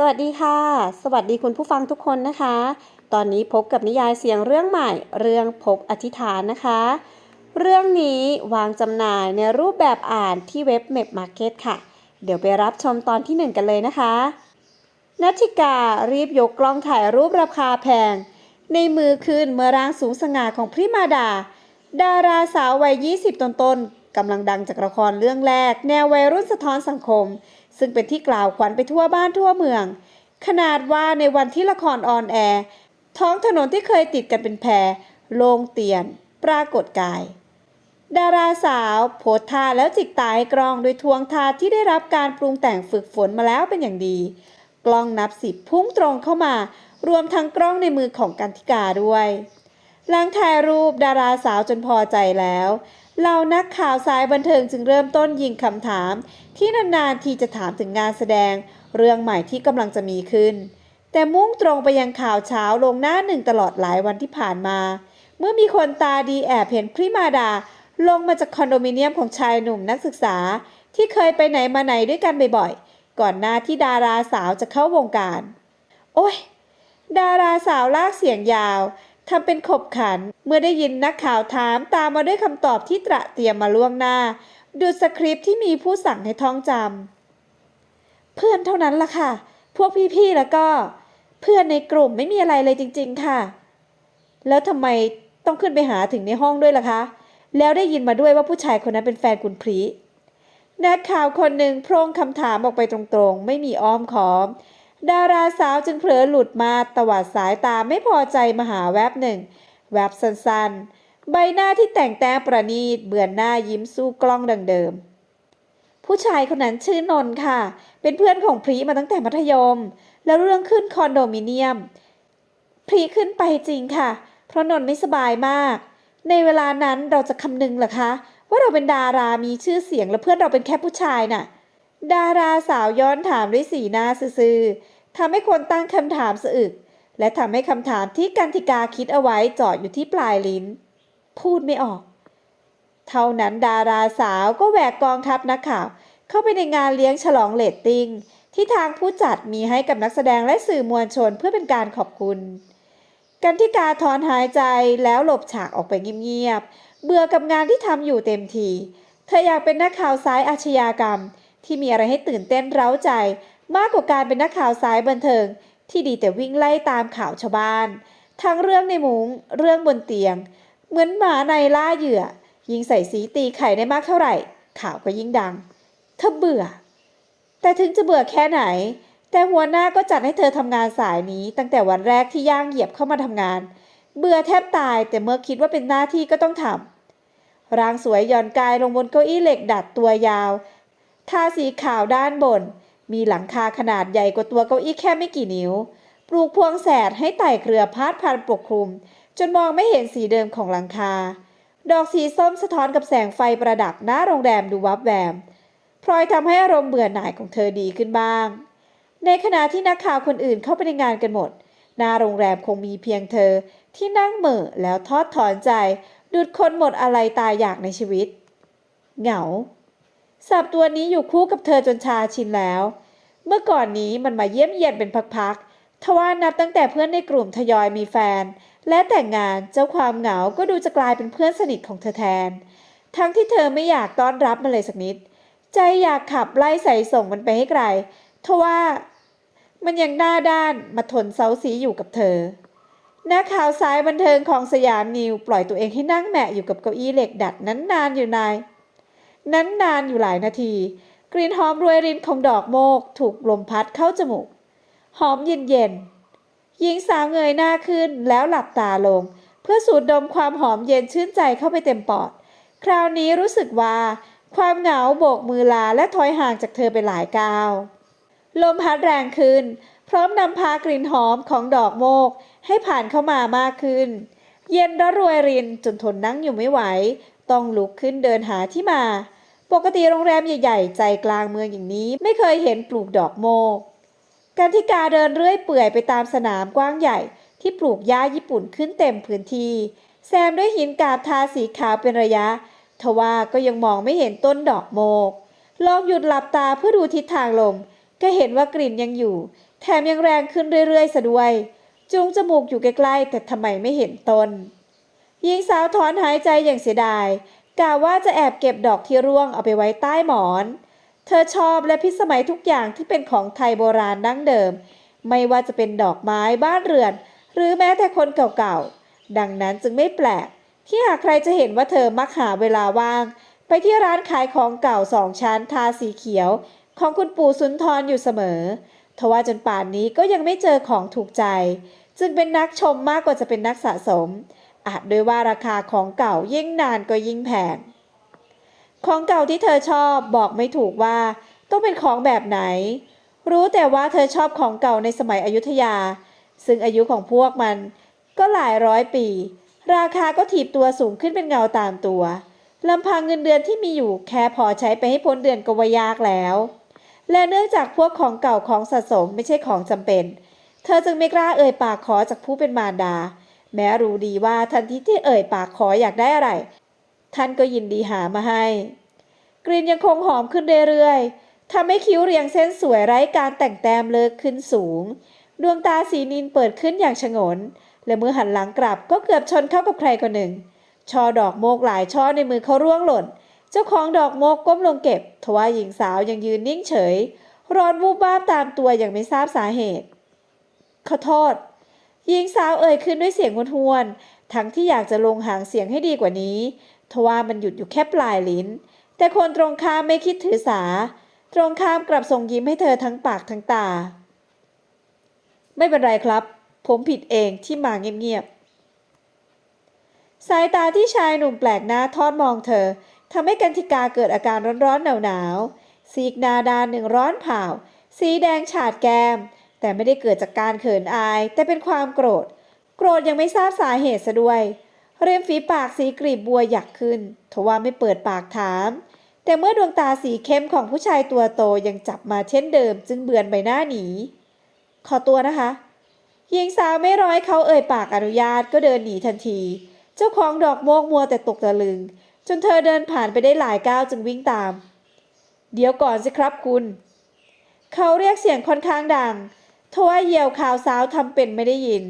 สวัสดีค่ะ สวัสดีคุณผู้ฟังทุกคนนะคะ ตอนนี้พบกับนิยายเสียงเรื่องใหม่ เรื่องพบอธิษฐานนะคะ เรื่องนี้วางจำหน่ายในรูปแบบอ่านที่เว็บ m ม p Market ค่ะ เดี๋ยวไปรับชมตอนที่หนึ่งกันเลยนะคะนัทธิการีบยกกล้องถ่ายรูปราคาแพง ในมือคืนเมื่อร่างสูงสง่าของพริมาดา ดาราสาววัย 20 ต้นๆกำลังดังจากละครเรื่องแรก แนววัยรุ่นสะท้อนสังคม ซึ่งเป็นที่กล่าวขวัญไปทั่วบ้านทั่วเมือง ขนาดว่าในวันที่ละครออนแอร์ท้องถนนที่เคยติดกันเป็นแพรโลงเตียน ปรากฏกาย ดาราสาวโพสท่าแล้วจิกตาให้กล้องโดยทวงทาที่ได้รับการปรุงแต่งฝึกฝนมาแล้วเป็นอย่างดี กล้องนับสิบพุ่งตรงเข้ามารวมทั้งกล้องในมือของกันธิกาด้วยหลังถ่ายรูปดาราสาวจนพอใจแล้ว เหล่านักข่าวสายบันเทิงจึงเริ่มต้นยิงคำถาม ที่นานๆทีจะถามถึงงานแสดง เรื่องใหม่ที่กำลังจะมีขึ้น แต่มุ่งตรงไปยังข่าวเช้าลงหน้าหนึ่งตลอดหลายวันที่ผ่านมา เมื่อมีคนตาดีแอบเห็นพริมาดา ลงมาจากคอนโดมิเนียมของชายหนุ่มนักศึกษา ที่เคยไปไหนมาไหนด้วยกันบ่อยๆ ก่อนหน้าที่ดาราสาวจะเข้าวงการ โอ้ยดาราสาวลากเสียงยาว ทำเป็นขบขัน เมื่อได้ยินนักข่าวถามตามมาด้วยคำตอบที่ตระเตรียมมาล่วงหน้า ดูสคริปต์ที่มีผู้สั่งให้ท่องจำเพื่อนเท่านั้นล่ะค่ะ พวกพี่ๆแล้วก็ เพื่อนในกลุ่มไม่มีอะไรเลยจริง ๆ ค่ะ แล้วทำไมต้องขึ้นไปหาถึงในห้องด้วยล่ะคะ แล้วได้ยินมาด้วยว่าผู้ชายคนนั้นเป็นแฟนคุณพรีนักข่าวคนหนึ่งโพร่งคำถามออกไปตรงๆ ไม่มีอ้อมค้อม ดาราสาวจึงเผลอหลุดมาตวาดสายตาไม่พอใจมาหาแวบหนึ่ง แวบสั้นๆ ใบหน้าที่แต่งแต้มประณีตเบือนหน้ายิ้มสู้กล้องดังเดิม ผู้ชายคนนั้นชื่อนนท์ค่ะ เป็นเพื่อนของพรีมาตั้งแต่มัธยม แล้วเรื่องขึ้นคอนโดมิเนียม พรีขึ้นไปจริงค่ะ เพราะนนท์ไม่สบายมาก ในเวลานั้นเราจะคำนึงหรอคะ ว่าเราเป็นดารามีชื่อเสียงและเพื่อนเราเป็นแค่ผู้ชายน่ะ ดาราสาวย้อนถามด้วยสีหน้าซื่อๆทำให้คนตั้งคำถามสะอึก และทำให้คำถามที่กันติกาคิดเอาไว้จอดอยู่ที่ปลายลิ้น พูดไม่ออก เท่านั้นดาราสาวก็แหวกกองทัพนักข่าว เข้าไปในงานเลี้ยงฉลองเลตติ้งที่ทางผู้จัดมีให้กับนักแสดงและสื่อมวลชนเพื่อเป็นการขอบคุณ กันทิกาถอนหายใจแล้วหลบฉากออกไปเงียบๆเบื่อกับงานที่ทำอยู่เต็มที เธออยากเป็นนักข่าวสายอาชญากรรม ที่มีอะไรให้ตื่นเต้นเร้าใจ มากกว่าการเป็นนักข่าวสายบันเทิง ที่ดีแต่วิ่งไล่ตามข่าวชาวบ้าน ทั้งเรื่องในมุง้งเรื่องบนเตียง เหมือนหมาในล่าเหยื่อ ยิงใส่สีตีไข่ได้มากเท่าไหร่ ข่าวก็ยิ่งดัง เธอเบื่อ แต่ถึงจะเบื่อแค่ไหน แต่หัวหน้าก็จัดให้เธอทำงานสายนี้ ตั้งแต่วันแรกที่ย่างเหยียบเข้ามาทำงาน เบื่อแทบตายแต่เมื่อคิดว่าเป็นหน้าที่ก็ต้องทำร่างสวยหย่อนกายลงบนเก้าอี้เหล็กดัดตัวยาว ทาสีขาวด้านบน มีหลังคาขนาดใหญ่กว่าตัวเก้าอี้แค่ไม่กี่นิ้ว ปลูกพวงแสดให้ไต่เครือพาดพันปกคลุม จนมองไม่เห็นสีเดิมของหลังคา ดอกสีส้มสะท้อนกับแสงไฟประดับหน้าโรงแรมดูวับแวมพลอยทำให้อารมณ์เบื่อหน่ายของเธอดีขึ้นบ้าง ในขณะที่นักข่าวคนอื่นเข้าไปในงานกันหมด หน้าโรงแรมคงมีเพียงเธอที่นั่งเหม่อแล้วทอดถอนใจดุดคนหมดอะไรตายอยากในชีวิต เหงา สับตัวนี้อยู่คู่กับเธอจนชาชินแล้ว เมื่อก่อนนี้มันมาเยี่ยมเยียนเป็นพักๆ ทว่านับตั้งแต่เพื่อนในกลุ่มทยอยมีแฟน และแต่งงานเจ้าความเหงาก็ดูจะกลายเป็นเพื่อนสนิทของเธอแทน ทั้งที่เธอไม่อยากต้อนรับมันเลยสักนิด ใจอยากขับไล่ใส่ส่งมันไปให้ไกล ทว่ามันยังหน้าด้านมาทนเซาซีอยู่กับเธอนักข่าวสายบันเทิงของสยามนิว ปล่อยตัวเองให้นั่งแมะอยู่กับเก้าอี้เหล็กดัดนั้นนานอยู่นาย นั้นนานอยู่หลายนาที กลิ่นหอมรวยรินของดอกโมก ถูกลมพัดเข้าจมูก หอมเย็นเย็นๆหญิงสาวเงยหน้าขึ้นแล้วหลับตาลง เพื่อสูดดมความหอมเย็นชื่นใจเข้าไปเต็มปอด คราวนี้รู้สึกว่า ความเหงาโบกมือลาและถอยห่างจากเธอไปหลายก้าวลมพัดแรงขึ้น พร้อมนำพากลิ่นหอมของดอกโมก ให้ผ่านเข้ามามากขึ้น เย็นระรวยรินจนทนนั่งอยู่ไม่ไหว ต้องลุกขึ้นเดินหาที่มา ปกติโรงแรมใหญ่ๆ ใจกลางเมืองอย่างนี้ไม่เคยเห็นปลูกดอกโมกการที่กาเดินเรื่อยเปื่อยไปตามสนามกว้างใหญ่ ที่ปลูกหญ้าญี่ปุ่นขึ้นเต็มพื้นที่ แซมด้วยหินกาบทาสีขาวเป็นระยะ ทว่าก็ยังมองไม่เห็นต้นดอกโมก ลองหยุดหลับตาเพื่อดูทิศทางลม ก็เห็นว่ากลิ่นยังอยู่ แถมยังแรงขึ้นเรื่อยๆซะด้วยจูงจมูกอยู่ใกล้ๆ แต่ทำไมไม่เห็นต้นหญิงสาวถอนหายใจอย่างเสียดาย กะว่าจะแอบเก็บดอกที่ร่วงเอาไปไว้ใต้หมอน เธอชอบและพิสมัยทุกอย่างที่เป็นของไทยโบราณดั้งเดิม ไม่ว่าจะเป็นดอกไม้บ้านเรือน หรือแม้แต่คนเก่าๆ ดังนั้นจึงไม่แปลก ที่หากใครจะเห็นว่าเธอมักหาเวลาว่าง ไปที่ร้านขายของเก่าสองชั้นทาสีเขียว ของคุณปู่สุนทรอยู่เสมอทว่าจนป่านนี้ก็ยังไม่เจอของถูกใจ จึงเป็นนักชมมากกว่าจะเป็นนักสะสม อาจด้วยว่าราคาของเก่ายิ่งนานก็ยิ่งแพง ของเก่าที่เธอชอบบอกไม่ถูกว่าต้องเป็นของแบบไหน รู้แต่ว่าเธอชอบของเก่าในสมัยอยุธยา ซึ่งอายุของพวกมันก็หลายร้อยปี ราคาก็ถีบตัวสูงขึ้นเป็นเงาตามตัวลำพังเงินเดือนที่มีอยู่แค่พอใช้ไปให้พ้นเดือนก็ว่ายากแล้ว และเนื่องจากพวกของเก่าของสะสมไม่ใช่ของจำเป็น เธอจึงไม่กล้าเอ่ยปากขอจากผู้เป็นมารดา แม้รู้ดีว่าทันทีที่เอ่ยปากขออยากได้อะไร ท่านก็ยินดีหามาให้กลิ่นยังคงหอมขึ้นเรื่อยๆทำให้คิ้วเรียงเส้นสวยไร้การแต่งแต้มเลิกขึ้นสูง ดวงตาสีนินเปิดขึ้นอย่างฉงน และเมื่อหันหลังกลับก็เกือบชนเข้ากับใครคนหนึ่ง ช่อดอกโมกหลายช่อในมือเขาร่วงหล่น เจ้าของดอกโมกก้มลงเก็บ ทว่าหญิงสาวยังยืนนิ่งเฉย ร้อนวูบวาบตามตัวอย่างไม่ทราบสาเหตุขอโทษ หญิงสาวเอ่ยขึ้นด้วยเสียงหวนๆทั้งที่อยากจะลงหางเสียงให้ดีกว่านี้ทว่ามันหยุดอยู่แค่ปลายลิ้น แต่คนตรงข้ามไม่คิดถือสา ตรงข้ามกลับส่งยิ้มให้เธอทั้งปากทั้งตา ไม่เป็นไรครับ ผมผิดเองที่มาเงียบๆ สายตาที่ชายหนุ่มแปลกหน้าทอดมองเธอทำให้กันธิกาเกิดอาการร้อนๆหนาวๆซีกหนาดานหนึ่งร้อนเผาสีแดงฉาดแก้ม แต่ไม่ได้เกิดจากการเขินอาย แต่เป็นความโกรธ โกรธยังไม่ทราบสาเหตุซะด้วย เรียมฝีปากสีกรีบบัวหยักขึ้นทว่าไม่เปิดปากถาม แต่เมื่อดวงตาสีเข้มของผู้ชายตัวโตยังจับมาเช่นเดิม จึงเบือนใบหน้าหนี ขอตัวนะคะหญิงสาวไม่ร้อยเขาเอ่ยปากอนุญาตก็เดินหนีทันที เจ้าของดอกโมกมัวแต่ตกตะลึง จนเธอเดินผ่านไปได้หลายก้าวจึงวิ่งตาม เดี๋ยวก่อนสิครับคุณ เขาเรียกเสียงค่อนข้างดัง ทว่าเหยี่ยวขาวสาวทำเป็นไม่ได้ยิน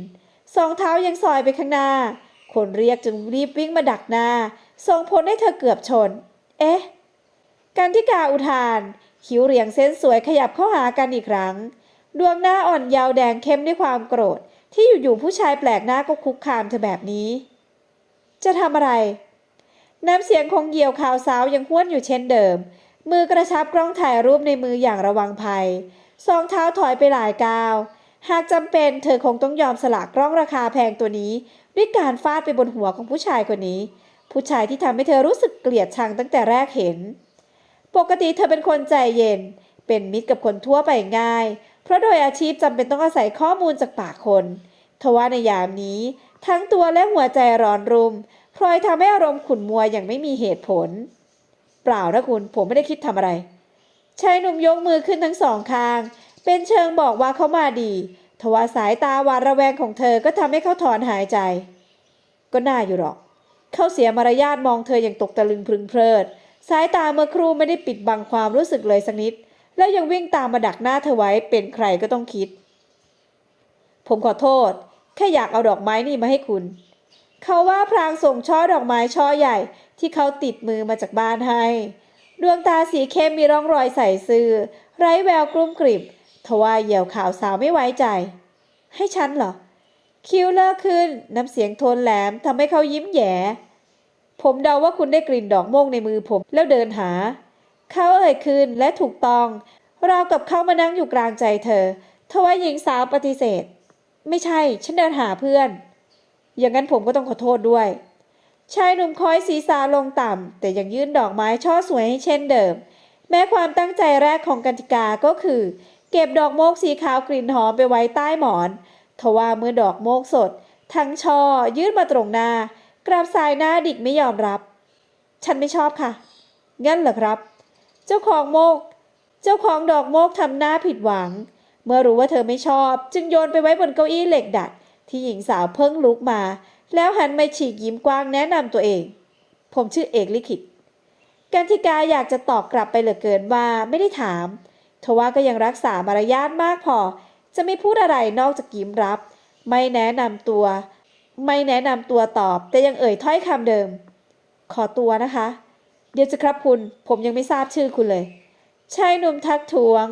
สองเท้ายังซอยไปข้างหน้า คนเรียกจึงรีบวิ่งมาดักหน้า ส่งผลให้เธอเกือบชน เอ๊ะ กันที่กาอุทาน คิ้วเรียงเส้นสวยขยับเข้าหากันอีกครั้ง ดวงหน้าอ่อนเยาวแดงเข้มด้วยความโกรธ ที่อยู่ๆผู้ชายแปลกหน้าก็คุกคามเธอแบบนี้ จะทำอะไร น้ำเสียงของเหยี่ยวขาวสาวยังห้วนอยู่เช่นเดิม มือกระชับกล้องถ่ายรูปในมืออย่างระวังภัย สองเท้าถอยไปหลายก้าว หากจำเป็นเธอคงต้องยอมสละกล้องราคาแพงตัวนี้ ด้วยการฟาดไปบนหัวของผู้ชายคนนี้ ผู้ชายที่ทำให้เธอรู้สึกเกลียดชังตั้งแต่แรกเห็น ปกติเธอเป็นคนใจเย็น เป็นมิตรกับคนทั่วไปง่าย เพราะโดยอาชีพจำเป็นต้องอาศัยข้อมูลจากปากคนทว่าในยามนี้ ทั้งตัวและหัวใจร้อนรุมพลอยทำให้อารมณ์ขุ่นมัวอย่างไม่มีเหตุผล เปล่านะคุณผมไม่ได้คิดทำอะไร ชายหนุ่มยกมือขึ้นทั้งสองข้าง เป็นเชิงบอกว่าเขามาดีทว่าสายตาหวาดระแวงของเธอก็ทำให้เขาถอนหายใจ ก็น่าอยู่หรอก เขาเสียมารยาทมองเธออย่างตกตะลึงพึงเพลิด สายตาเมื่อครู่ไม่ได้ปิดบังความรู้สึกเลยสักนิด แล้วยังวิ่งตามมาดักหน้าเธอไว้เป็นใครก็ต้องคิด ผมขอโทษ แค่อยากเอาดอกไม้นี่มาให้คุณ เขาว่าพรางส่งช่อดอกไม้ช่อใหญ่ที่เขาติดมือมาจากบ้านให้ ดวงตาสีเข้มมีร่องรอยใส่ซื่อไร้แววกลุ้มกริบทว่าเหยี่ยวขาวสาวไม่ไว้ใจ ให้ฉันเหรอ คิ้วเลิกขึ้นน้ำเสียงโทนแหลมทำให้เขายิ้มแย่ผมเดาว่าคุณได้กลิ่นดอกโมกในมือผมแล้วเดินหา เขาเอ่ยคืนและถูกต้องราวกับเขามานั่งอยู่กลางใจเธอทว่าหญิงสาวปฏิเสธ ไม่ใช่ ฉันเดินหาเพื่อน อย่างนั้นผมก็ต้องขอโทษด้วย ชายหนุ่มคอยศีรษะลงต่ำ แต่ยังยื่นดอกไม้ช่อสวยให้เช่นเดิม แม้ความตั้งใจแรกของกันติกาก็คือ เก็บดอกโมกสีขาวกลิ่นหอมไปไว้ใต้หมอนทว่าเมื่อดอกโมกสด ทั้งช่อยื่นมาตรงหน้ากราบสายหน้าดิกไม่ยอมรับ ฉันไม่ชอบค่ะ งั้นเหรอครับ เจ้าของโมก เจ้าของดอกโมกทำหน้าผิดหวัง เมื่อรู้ว่าเธอไม่ชอบ จึงโยนไปไว้บนเก้าอี้เหล็กดัด ที่หญิงสาวเพิ่งลุกมา แล้วหันมาฉีกยิ้มกว้างแนะนำตัวเอง ผมชื่อเอกลิขิตกันธิกาอยากจะตอบกลับไปเหลือเกินว่าไม่ได้ถามทว่าก็ยังรักษามารยาทมากพอ จะไม่พูดอะไรนอกจากยิ้มรับ ไม่แนะนำตัว ไม่แนะนำตัวตอบ แต่ยังเอ่ยถ้อยคำเดิม ขอตัวนะคะ เดี๋ยวจะครับคุณ ผมยังไม่ทราบชื่อคุณเลยชายหนุ่มทักท้วง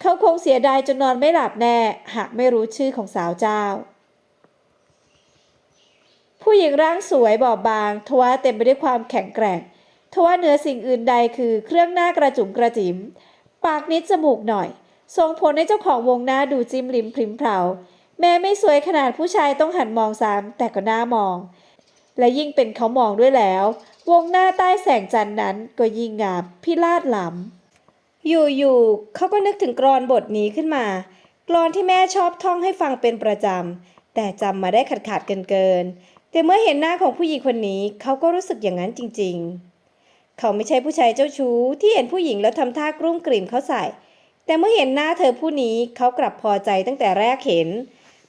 เขาคงเสียดายจนนอนไม่หลับแน่ หากไม่รู้ชื่อของสาวเจ้า ผู้หญิงร่างสวยบอบบาง ทว่าเต็มไปด้วยความแข็งแกร่ง ทว่าเหนือสิ่งอื่นใดคือเครื่องหน้ากระจุมกระจิ๋มปากนิดจมูกหน่อย ส่งผลให้เจ้าของวงหน้าดูจิ้มลิมพริมเพาแม้ไม่สวยขนาดผู้ชายต้องหันมองซ้ำแต่ก็น่ามอง และยิ่งเป็นเขามองด้วยแล้ว วงหน้าใต้แสงจันทร์นั้นก็ยิ่งงามพิราดล้ำอยู่ๆเขาก็นึกถึงกรอนบทนี้ขึ้นมา กรอนที่แม่ชอบท่องให้ฟังเป็นประจำแต่จำมาได้ขาดขาดๆเกินเกินๆ แต่เมื่อเห็นหน้าของผู้หญิงคนนี้เขาก็รู้สึกอย่างนั้นจริง ๆ เขาไม่ใช่ผู้ชายเจ้าชู้ที่เห็นผู้หญิงแล้วทำท่ากรุ่มกริ่มเขาใส่ แต่เมื่อเห็นหน้าเธอผู้นี้เขากลับพอใจตั้งแต่แรกเห็น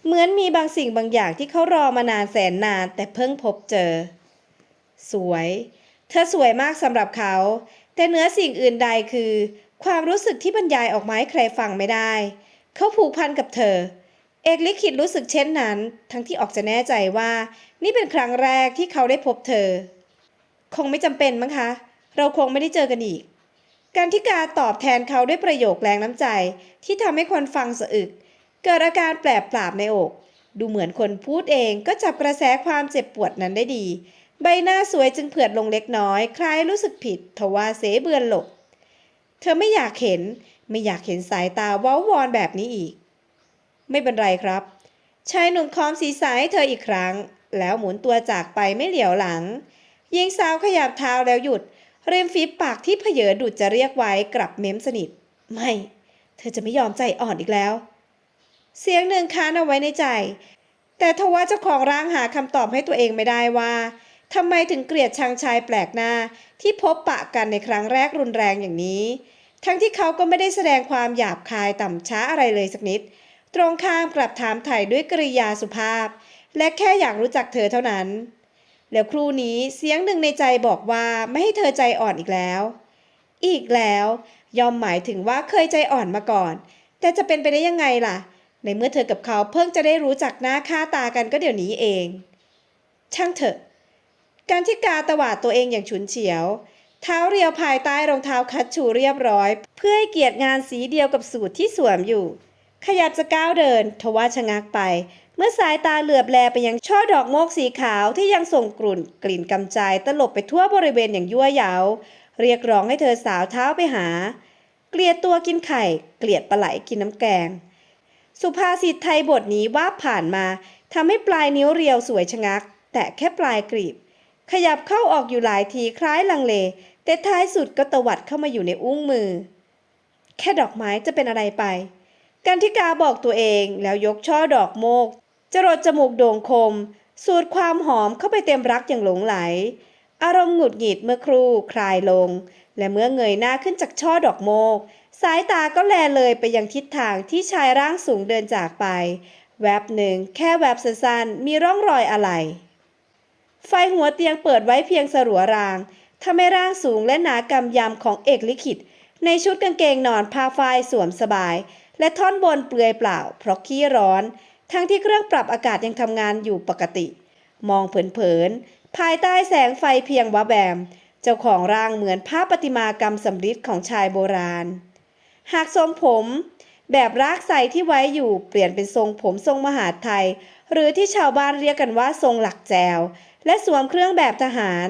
เหมือนมีบางสิ่งบางอย่างที่เขารอมานานแสนนานแต่เพิ่งพบเจอ สวย เธอสวยมากสำหรับเขา แต่เหนือสิ่งอื่นใดคือ ความรู้สึกที่บรรยายออกมาให้ใครฟังไม่ได้ เขาผูกพันกับเธอเเอกลิขิตรู้สึกเช่นนั้น ทั้งที่ออกจะแน่ใจว่า นี่เป็นครั้งแรกที่เขาได้พบเธอ คงไม่จำเป็นมั้งคะ เราคงไม่ได้เจอกันอีก การที่กาตอบแทนเขาด้วยประโยคแรงน้ำใจ ที่ทำให้คนฟังสะอึก เกิดอาการแปลบปราบในอก ดูเหมือนคนพูดเองก็จับกระแสความเจ็บปวดนั้นได้ดี ใบหน้าสวยจึงเผือดลงเล็กน้อย คล้ายรู้สึกผิดทว่าเสเบือนหลบ เธอไม่อยากเห็น ไม่อยากเห็นสายตาว้าวอนแบบนี้อีก ไม่เป็นไรครับ ชายหนุ่มคอมศีรษะให้เธออีกครั้ง แล้วหมุนตัวจากไปไม่เหลียวหลังหญิงสาวขยับเท้าแล้วหยุด เริมฝีปากที่เพเยอดุดจะเรียกไว้กลับเม้มสนิท ไม่ เธอจะไม่ยอมใจอ่อนอีกแล้ว เสียงหนึ่งค้านเอาไว้ในใจ แต่ทว่าเจ้าของร่างหาคำตอบให้ตัวเองไม่ได้ว่าทำไมถึงเกลียดชังชายแปลกหน้าที่พบปะกันในครั้งแรกรุนแรงอย่างนี้ ทั้งที่เขาก็ไม่ได้แสดงความหยาบคายต่ำช้าอะไรเลยสักนิด ตรงข้ามกลับถามไถ่ายด้วยกริยาสุภาพ และแค่อยากรู้จักเธอเท่านั้น แล้วครูนี้เสียงหนึ่งในใจบอกว่าไม่ให้เธอใจอ่อนอีกแล้ว อีกแล้วยอมหมายถึงว่าเคยใจอ่อนมาก่อน แต่จะเป็นไปได้ยังไงล่ะ ในเมื่อเธอกับเขาเพิ่งจะได้รู้จักหน้าค่าตากันก็เดี๋ยวนี้เอง ช่างเถอะ การที่กาตวาดตัวเองอย่างฉุนเฉียว เท้าเรียวภายใต้รองเท้าคัดชูเรียบร้อย เพื่อให้เกียรติงานสีเดียวกับสูตรที่สวมอยู่ ขยับจะก้าวเดิน ทว่าชะงักไป เมื่อสายตาเหลือบแลไปยังช่อดอกโมกสีขาวที่ยังส่งกลุ่น กลิ่นกำจายตลบไปทั่วบริเวณอย่างยั่วยาเรียกร้องให้เธอสาวเท้าไปหา เกลียดตัวกินไข่ เกลียดปลาไหลกินน้ำแกง สุภาษิตไทยบทนี้ว่าผ่านมาทำให้ปลายนิ้วเรียวสวยชะงัก แต่แค่ปลายกรีบ ขยับเข้าออกอยู่หลายทีคล้ายลังเล แต่ท้ายสุดก็ตวัดเข้ามาอยู่ในอุ้งมือ แค่ดอกไม้จะเป็นอะไรไป กันทิกาบอกตัวเองแล้วยกช่อดอกโมก จรดจมูกโด่งคม สูดความหอมเข้าไปเต็มรักอย่างหลงไหล อารมณ์หงุดหงิดเมื่อครู่คลายลง และเมื่อเงยหน้าขึ้นจากช่อดอกโมก สายตาก็แลเลยไปยังทิศทางที่ชายร่างสูงเดินจากไป แวบหนึ่งแค่แวบสั้นๆมีร่องรอยอะไร ไฟหัวเตียงเปิดไว้เพียงสรัวรางทำให้ร่างสูงและหนากำยำของเอกลิขิตในชุดกางเกงนอนผ้าฝ้ายสวมสบาย และท่อนบนเปลือยเปล่า เพราะขี้ร้อน ทั้งที่เครื่องปรับอากาศยังทำงานอยู่ปกติ มองเผินๆภายใต้แสงไฟเพียงวะแบม เจ้าของร่างเหมือนภาพประติมากรรมสำริดของชายโบราณ หากทรงผม แบบรากไซที่ไว้อยู่เปลี่ยนเป็นทรงผมทรงมหาไทย หรือที่ชาวบ้านเรียกกันว่าทรงหลักแจว และสวมเครื่องแบบทหาร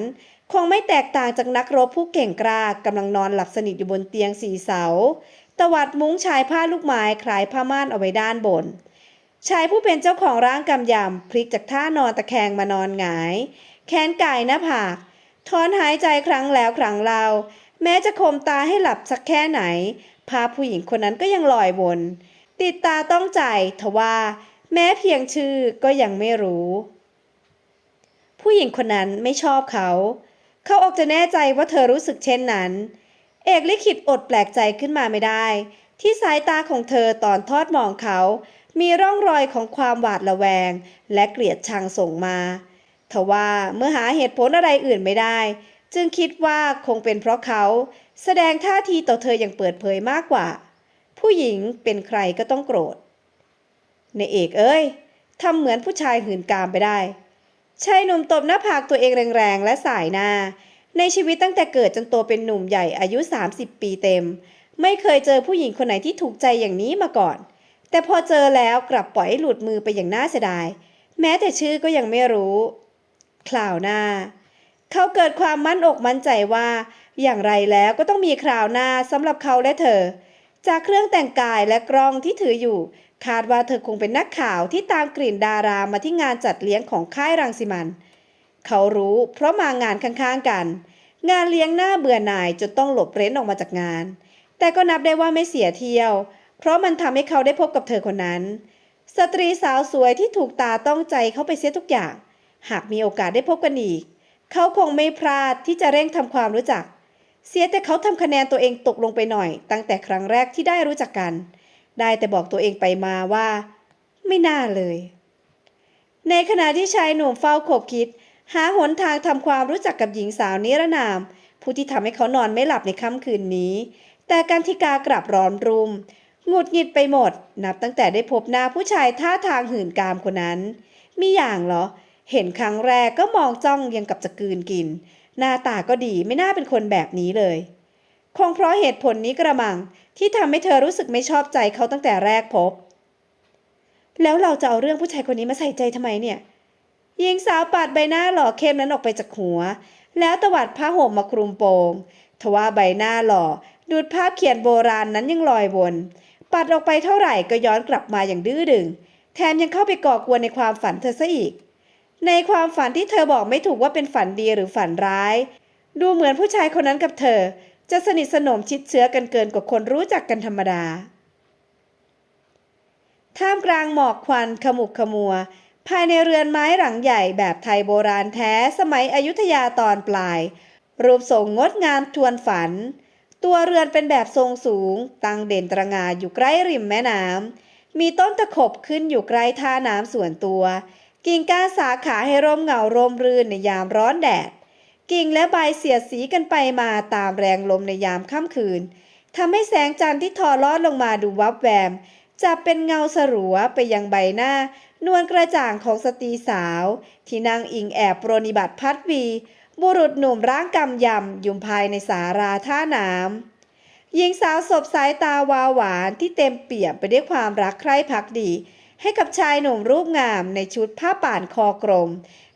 คงไม่แตกต่างจากนักรบผู้เก่งกล้ากำลังนอนหลับสนิทอยู่บนเตียงสีเสา ตวัดมุ้งชายผ้าลูกไม้คลายผ้าม่านเอาไว้ด้านบน ชายผู้เป็นเจ้าของร่างกำยำพลิกจากท่านอนตะแคงมานอนหงาย แขนก่ายหน้าผากถอนหายใจครั้งแล้วครั้งเล่าแม้จะคมตาให้หลับสักแค่ไหน ภาพผู้หญิงคนนั้นก็ยังลอยวน ติดตาต้องใจทว่าแม้เพียงชื่อก็ยังไม่รู้ ผู้หญิงคนนั้นไม่ชอบเขา เขาออกจะแน่ใจว่าเธอรู้สึกเช่นนั้น เอกลิขิตอดแปลกใจขึ้นมาไม่ได้ ที่สายตาของเธอตอนทอดมองเขา มีร่องรอยของความหวาดระแวง และเกลียดชังส่งมาทว่าเมื่อหาเหตุผลอะไรอื่นไม่ได้ จึงคิดว่าคงเป็นเพราะเขา แสดงท่าทีต่อเธออย่างเปิดเผยมากกว่า ผู้หญิงเป็นใครก็ต้องโกรธ ในเอกเอ้ยทำเหมือนผู้ชายหื่นกามไปได้ชายหนุ่มตบหน้าผากตัวเองแรงๆ และสายหน้า ในชีวิตตั้งแต่เกิดจนโตเป็นหนุ่มใหญ่อายุ 30 ปีเต็ม ไม่เคยเจอผู้หญิงคนไหนที่ถูกใจอย่างนี้มาก่อน แต่พอเจอแล้วกลับปล่อยให้หลุดมือไปอย่างน่าเสียดาย แม้แต่ชื่อก็ยังไม่รู้คราวหน้า เขาเกิดความมั่นอกมั่นใจว่า อย่างไรแล้วก็ต้องมีคราวหน้าสำหรับเขาและเธอ จากเครื่องแต่งกายและกล้องที่ถืออยู่ คาดว่าเธอคงเป็นนักข่าวที่ตามกลิ่นดารามาที่งานจัดเลี้ยงของค่ายรังสิมัน เขารู้เพราะมางานข้างๆกัน งานเลี้ยงหน้าเบื่อหน่ายจนต้องหลบเร้นออกมาจากงาน แต่ก็นับได้ว่าไม่เสียเที่ยว เพราะมันทำให้เขาได้พบกับเธอคนนั้น สตรีสาวสวยที่ถูกตาต้องใจเขาไปเสียทุกอย่าง หากมีโอกาสได้พบกันอีก เขาคงไม่พลาดที่จะเร่งทำความรู้จัก เสียแต่เขาทำคะแนนตัวเองตกลงไปหน่อย ตั้งแต่ครั้งแรกที่ได้รู้จักกัน ได้แต่บอกตัวเองไปมาว่า ไม่น่าเลย ในขณะที่ชายหนุ่มเฝ้าขบคิด หาหนทางทำความรู้จักกับหญิงสาวนิรนาม ผู้ที่ทำให้เขานอนไม่หลับในค่ำคืนนี้ แต่การทิกากลับร้อนรุมหงุดหงิดไปหมด นับตั้งแต่ได้พบหน้าผู้ชายท่าทางหื่นกามคนนั้น มีอย่างเหรอ เห็นครั้งแรกก็มองจ้องยังกับจะกืนกิน หน้าตาก็ดีไม่น่าเป็นคนแบบนี้เลย คงเพราะเหตุผลนี้กระมังที่ทำให้เธอรู้สึกไม่ชอบใจเขาตั้งแต่แรกพบ แล้วเราจะเอาเรื่องผู้ชายคนนี้มาใส่ใจทำไมเนี่ย หญิงสาวปาดใบหน้าหล่อเข้มนั้นออกไปจากหัว แล้วตวัดผ้าห่มมาคลุมโปง ทว่าใบหน้าหล่อดูดภาพเขียนโบราณนั้นยังลอยวนปัดออกไปเท่าไหร่ก็ย้อนกลับมาอย่างดื้อดึง แถมยังเข้าไปก่อกวนในความฝันเธอซะอีก ในความฝันที่เธอบอกไม่ถูกว่าเป็นฝันดีหรือฝันร้าย ดูเหมือนผู้ชายคนนั้นกับเธอ จะสนิทสนมชิดเชื้อกันเกินกว่าคนรู้จักกันธรรมดา ท่ามกลางหมอกควันขมุกขมัว ภายในเรือนไม้หลังใหญ่แบบไทยโบราณแท้สมัยอยุธยาตอนปลาย รูปทรงงดงามทวนฝัน ตัวเรือนเป็นแบบทรงสูง ตั้งเด่นตระงานอยู่ใกล้ริมแม่น้ำมีต้นตะขบขึ้นอยู่ใกล้ท่าน้ำส่วนตัว กิ่งก้านสาขาให้ร่มเงาร่มรื่นในยามร้อนแดด กิ่งและใบเสียดสีกันไปมาตามแรงลมในยามค่ำคืนทำให้แสงจันทร์ที่ทอลอดลงมาดูวับแวมจับเป็นเงาสลัวไปยังใบหน้า นวลกระจ่างของสตรีสาว ที่นางอิงแอบปรนิบัติพัดวี บุรุษหนุ่มร่างกำยำอยู่ภายในสาราท่าน้ำหญิงสาวสบสายตาวาวหวานที่เต็มเปี่ยมไปด้วยความรักใคร่พักดี ให้กับชายหนุ่มรูปงามในชุดผ้าป่านคอกลม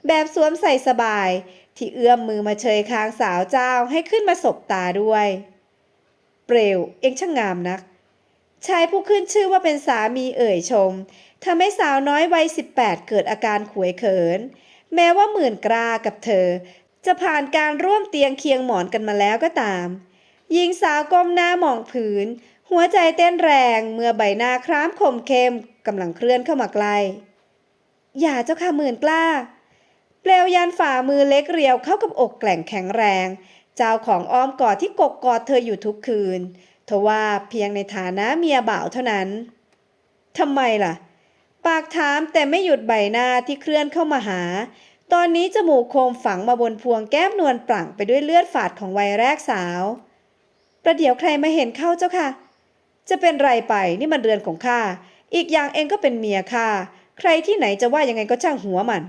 แบบสวมใส่สบาย ที่เอื้อมมือมาเชยคางสาวเจ้าให้ขึ้นมาสบตาด้วย เปลวเอ็งช่างงามนักชายผู้ขึ้นชื่อว่าเป็นสามีเอ่ยชม ทำให้สาวน้อยวัย 18 เกิดอาการขวยเขิน แม้ว่าหมื่นกล้ากับเธอ จะผ่านการร่วมเตียงเคียงหมอนกันมาแล้วก็ตาม หญิงสาวก้มหน้ามองผืน หัวใจเต้นแรงเมื่อใบหน้าคล้ามคมเข้มกำลังเคลื่อนเข้ามาใกล้อย่าเจ้าค่ะหมื่นกล้า เปลวยันฝ่ามือเล็กเรียวเข้ากับอกแกล่งแข็งแรง เจ้าของอ้อมกอดที่กกกอดเธออยู่ทุกคืนทว่าเพียงในฐานะเมียบ่าวเท่านั้นทำไมล่ะ ปากถามแต่ไม่หยุดใบหน้าที่เคลื่อนเข้ามาหา ตอนนี้จมูกโคมฝังมาบนพวงแก้มนวลปลั่งไปด้วยเลือดฝาดของวัยแรกสาว ประเดี๋ยวใครมาเห็นเข้าเจ้าค่ะ จะเป็นไรไปนี่มันเรือนของข้า อีกอย่างเองก็เป็นเมียข้า ใครที่ไหนจะว่ายังไงก็ช่างหัวมัน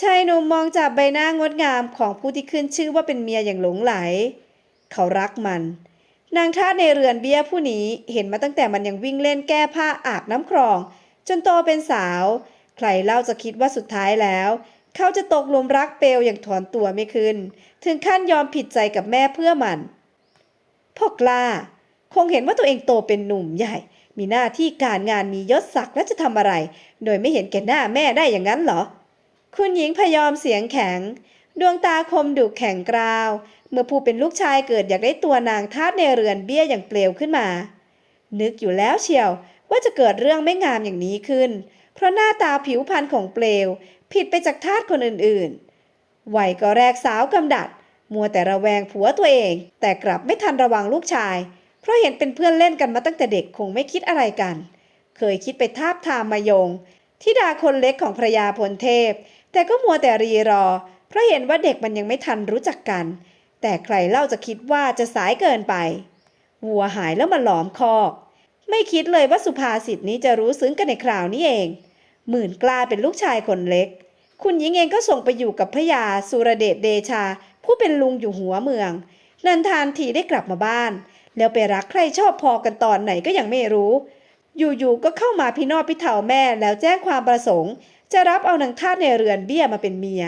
ชายหนุ่มมองจากใบหน้างดงามของผู้ที่ขึ้นชื่อว่าเป็นเมียอย่างหลงไหล เขารักมันนางทาสในเรือนเบี้ยผู้นี้เห็นมาตั้งแต่มันยังวิ่งเล่นแก้ผ้าอาบน้ำครอง จนโตเป็นสาว ใครเล่าจะคิดว่าสุดท้ายแล้ว เขาจะตกหลุมรักเปลวอย่างถอนตัวไม่ขึ้น ถึงขั้นยอมผิดใจกับแม่เพื่อมันพ่อกล้า คงเห็นว่าตัวเองโตเป็นหนุ่มใหญ่ มีหน้าที่การงานมียศศักดิ์และจะทำอะไร โดยไม่เห็นแก่หน้าแม่ได้อย่างนั้นเหรอ คุณหญิงพยอมเสียงแข็ง ดวงตาคมดุแข็งกราว เมื่อผู้เป็นลูกชายเกิดอยากได้ตัวนางทาสในเรือนเบี้ยอย่างเปลวขึ้นมา นึกอยู่แล้วเชียว ว่าจะเกิดเรื่องไม่งามอย่างนี้ขึ้น เพราะหน้าตาผิวพรรณของเปลว ผิดไปจากทาสคนอื่นๆวัยก็แรกสาวกำดัด มัวแต่ระแวงผัวตัวเอง แต่กลับไม่ทันระวังลูกชาย เพราะเห็นเป็นเพื่อนเล่นกันมาตั้งแต่เด็กคงไม่คิดอะไรกัน เคยคิดไปทาบทามมายงที่ดาคนเล็กของพระยาพลเทพ แต่ก็มัวแต่รีรอ เพราะเห็นว่าเด็กมันยังไม่ทันรู้จักกัน แต่ใครเล่าจะคิดว่าจะสายเกินไป วัวหายแล้วมาหลอมคอก ไม่คิดเลยว่าสุภาษิตนี้จะรู้ซึ้งกันในคราวนี้เอง หมื่นกล้าเป็นลูกชายคนเล็ก คุณหญิงเองก็ส่งไปอยู่กับพระยาสุรเดชเดชา ผู้เป็นลุงอยู่หัวเมือง นันทานทีได้กลับมาบ้าน แล้วไปรักใครชอบพอกันตอนไหนก็ยังไม่รู้ อยู่ๆก็เข้ามาพี่นอพี่เฒ่าแม่แล้วแจ้งความประสงค์ จะรับเอานางทาสในเรือนเบี้ยมาเป็นเมีย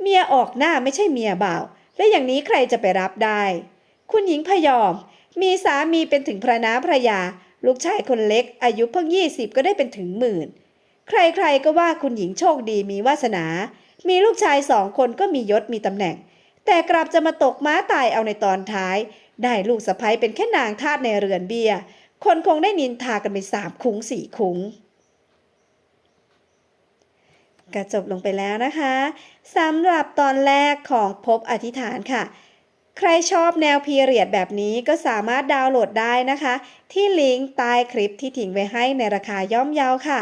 เมียออกหน้าไม่ใช่เมียบ่าว และอย่างนี้ใครจะไปรับได้ คุณหญิงพยอม มีสามีเป็นถึงพระน้าพระยา ลูกชายคนเล็ก อายุเพิ่งยี่สิบก็ได้เป็นถึงหมื่น ใครๆก็ว่าคุณหญิงโชคดีมีวาสนา มีลูกชายสองคนก็มียศมีตำแหน่ง แต่กลับจะมาตกม้าตายเอาในตอนท้าย ได้ลูกสะใภ้เป็นแค่นางทาสในเรือนเบียคนคงได้นินทากันไปสามคุ้งสี่คุ้งก็จบลงไปแล้วนะคะสำหรับตอนแรกของพบอธิษฐานค่ะ ใครชอบแนวพีเรียดแบบนี้ก็สามารถดาวน์โหลดได้นะคะ ที่ลิงก์ใต้คลิปที่ทิ้งไว้ให้ในราคาย่อมเยาค่ะ